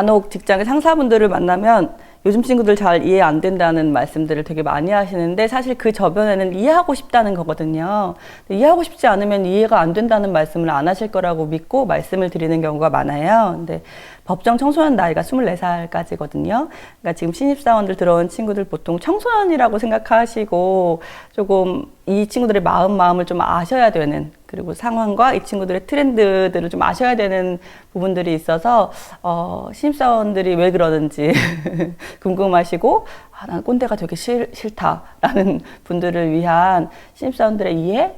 간혹 직장의 상사분들을 만나면 요즘 친구들 잘 이해 안 된다는 말씀들을 되게 많이 하시는데 사실 그 저변에는 이해하고 싶다는 거거든요. 이해하고 싶지 않으면 이해가 안 된다는 말씀을 안 하실 거라고 믿고 말씀을 드리는 경우가 많아요. 근데 법정 청소년 나이가 24살까지거든요. 그러니까 지금 신입사원들 들어온 친구들 보통 청소년이라고 생각하시고 조금 이 친구들의 마음 마음을 좀 아셔야 되는 그리고 상황과 이 친구들의 트렌드들을 좀 아셔야 되는 부분들이 있어서 어, 신입사원들이 왜 그러는지 궁금하시고 아, 난 꼰대가 되게 싫, 싫다라는 분들을 위한 신입사원들의 이해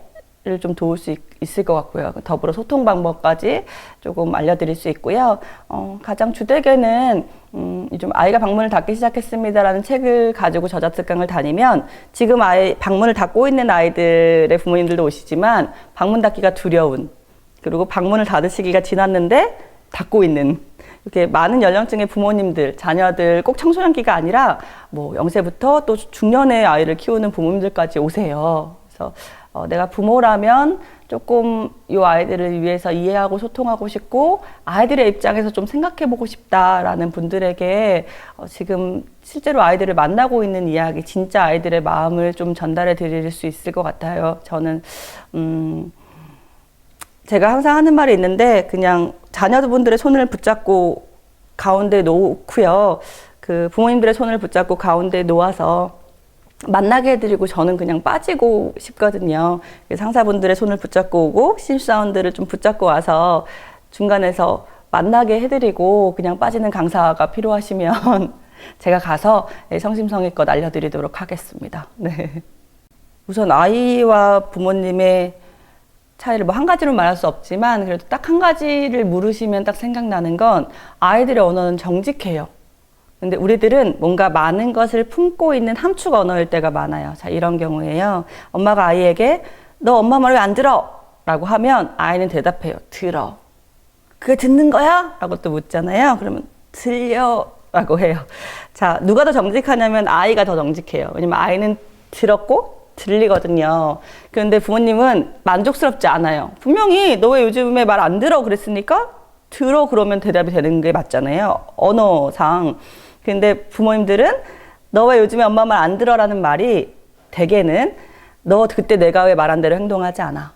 를좀 도울 수 있, 있을 것 같고요. 더불어 소통 방법까지 조금 알려드릴 수 있고요. 어, 가장 주되게는 음, 좀 아이가 방문을 닫기 시작했습니다라는 책을 가지고 저자 특강을 다니면 지금 아이 방문을 닫고 있는 아이들의 부모님들도 오시지만 방문 닫기가 두려운 그리고 방문을 닫을 시기가 지났는데 닫고 있는 이렇게 많은 연령층의 부모님들, 자녀들 꼭 청소년기가 아니라 뭐 0세부터 또 중년의 아이를 키우는 부모님들까지 오세요. 그래서 어, 내가 부모라면 조금 이 아이들을 위해서 이해하고 소통하고 싶고 아이들의 입장에서 좀 생각해 보고 싶다라는 분들에게 어, 지금 실제로 아이들을 만나고 있는 이야기, 진짜 아이들의 마음을 좀 전달해 드릴 수 있을 것 같아요. 저는, 음, 제가 항상 하는 말이 있는데 그냥 자녀분들의 손을 붙잡고 가운데 놓고요. 그 부모님들의 손을 붙잡고 가운데 놓아서 만나게 해드리고 저는 그냥 빠지고 싶거든요. 상사분들의 손을 붙잡고 오고 신입사원들을 좀 붙잡고 와서 중간에서 만나게 해드리고 그냥 빠지는 강사가 필요하시면 제가 가서 성심성의껏 알려드리도록 하겠습니다. 네. 우선 아이와 부모님의 차이를 뭐 한 가지로 말할 수 없지만 그래도 딱 한 가지를 물으시면 딱 생각나는 건 아이들의 언어는 정직해요. 근데 우리들은 뭔가 많은 것을 품고 있는 함축 언어일 때가 많아요. 자, 이런 경우에요. 엄마가 아이에게 너 엄마 말 왜 안 들어? 라고 하면 아이는 대답해요. 들어. 그게 듣는 거야? 라고 또 묻잖아요. 그러면 들려. 라고 해요. 자, 누가 더 정직하냐면 아이가 더 정직해요. 왜냐면 아이는 들었고 들리거든요. 그런데 부모님은 만족스럽지 않아요. 분명히 너 왜 요즘에 말 안 들어 그랬으니까 들어 그러면 대답이 되는 게 맞잖아요. 언어상. 근데 부모님들은 너 왜 요즘에 엄마 말 안 들어라는 말이 대개는 너 그때 내가 왜 말한 대로 행동하지 않아.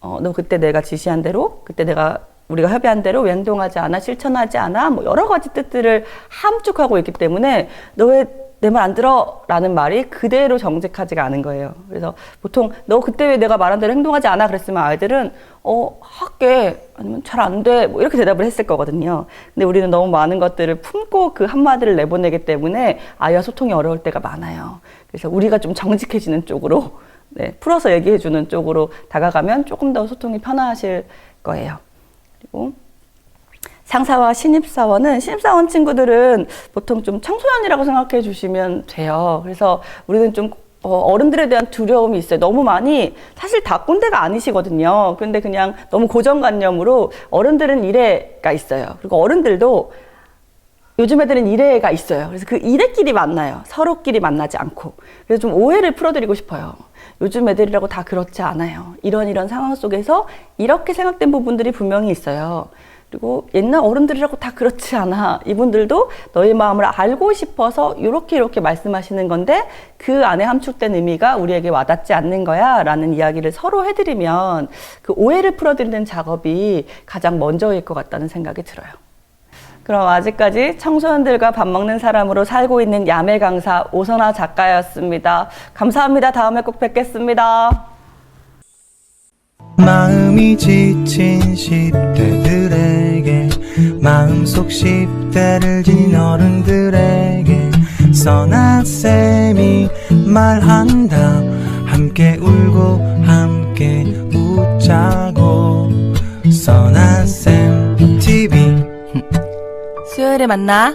어, 너 그때 내가 지시한 대로, 그때 내가 우리가 협의한 대로 왜 행동하지 않아, 실천하지 않아, 뭐 여러 가지 뜻들을 함축하고 있기 때문에 너 왜 내 말 안 들어? 라는 말이 그대로 정직하지가 않은 거예요. 그래서 보통 너 그때 왜 내가 말한 대로 행동하지 않아? 그랬으면 아이들은 어, 할게. 아니면 잘 안 돼. 뭐 이렇게 대답을 했을 거거든요. 근데 우리는 너무 많은 것들을 품고 그 한마디를 내보내기 때문에 아이와 소통이 어려울 때가 많아요. 그래서 우리가 좀 정직해지는 쪽으로 네, 풀어서 얘기해주는 쪽으로 다가가면 조금 더 소통이 편하실 거예요. 그리고 상사와 신입사원은 신입사원 친구들은 보통 좀 청소년이라고 생각해 주시면 돼요. 그래서 우리는 좀 어, 어른들에 대한 두려움이 있어요. 너무 많이 사실 다 꼰대가 아니시거든요. 근데 그냥 너무 고정관념으로 어른들은 이래가 있어요. 그리고 어른들도 요즘 애들은 이래가 있어요. 그래서 그 이래끼리 만나요. 서로끼리 만나지 않고. 그래서 좀 오해를 풀어드리고 싶어요. 요즘 애들이라고 다 그렇지 않아요. 이런 이런 상황 속에서 이렇게 생각된 부분들이 분명히 있어요. 그리고 옛날 어른들이라고 다 그렇지 않아. 이분들도 너의 마음을 알고 싶어서 이렇게 이렇게 말씀하시는 건데 그 안에 함축된 의미가 우리에게 와닿지 않는 거야. 라는 이야기를 서로 해드리면 그 오해를 풀어드리는 작업이 가장 먼저일 것 같다는 생각이 들어요. 그럼 아직까지 청소년들과 밥 먹는 사람으로 살고 있는 야매 강사 오선아 작가였습니다. 감사합니다. 다음에 꼭 뵙겠습니다. 마음이 지친 10대들에게 마음속 10대를 지닌 어른들에게 선아쌤이 말한다. 함께 울고 함께 웃자고. 선아쌤 TV 수요일에 만나.